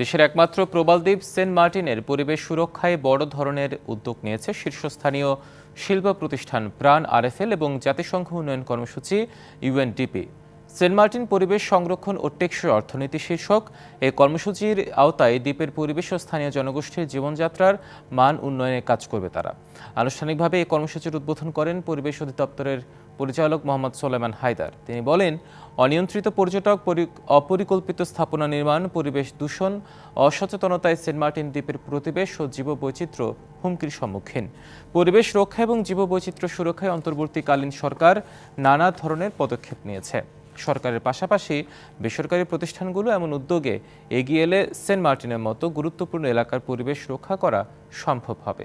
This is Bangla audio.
দেশের একমাত্র প্রবালদ্বীপ সেন্ট মার্টিনের পরিবেশ সুরক্ষায় বড় ধরনের উদ্যোগ নিয়েছে শীর্ষস্থানীয় শিল্প প্রতিষ্ঠান প্রাণ, আরএফএল এবং জাতিসংঘ উন্নয়ন কর্মসূচি ইউএনডিপি। সেন্ট মার্টিন পরিবেশ সংরক্ষণ ও টেকসই অর্থনীতি শীর্ষক। এই কর্মসূচির আওতায় দ্বীপের পরিবেশ ও স্থানীয় জনগোষ্ঠীর জীবনযাত্রার মান উন্নয়নে কাজ করবে তারা। আনুষ্ঠানিকভাবে এই কর্মসূচির উদ্বোধন করেন পরিবেশ অধিদপ্তরের পরিচালক মোহাম্মদ সোলেমান হায়দার। তিনি বলেন অনিয়ন্ত্রিত পর্যটক অপরিকল্পিত স্থাপনা নির্মাণ, পরিবেশ দূষণ, অসচেতনতায় সেন্ট মার্টিন দ্বীপের প্রতিবেশ ও জীববৈচিত্র্য হুমকির সম্মুখীন। পরিবেশ রক্ষা এবং জীববৈচিত্র্য সুরক্ষায় অন্তর্বর্তীকালীন সরকার নানা ধরনের পদক্ষেপ নিয়েছে। সরকারের পাশাপাশি বেসরকারি প্রতিষ্ঠানগুলো এমন উদ্যোগে এগিয়ে এলে সেন্ট মার্টিনের মতো গুরুত্বপূর্ণ এলাকার পরিবেশ রক্ষা করা সম্ভব হবে।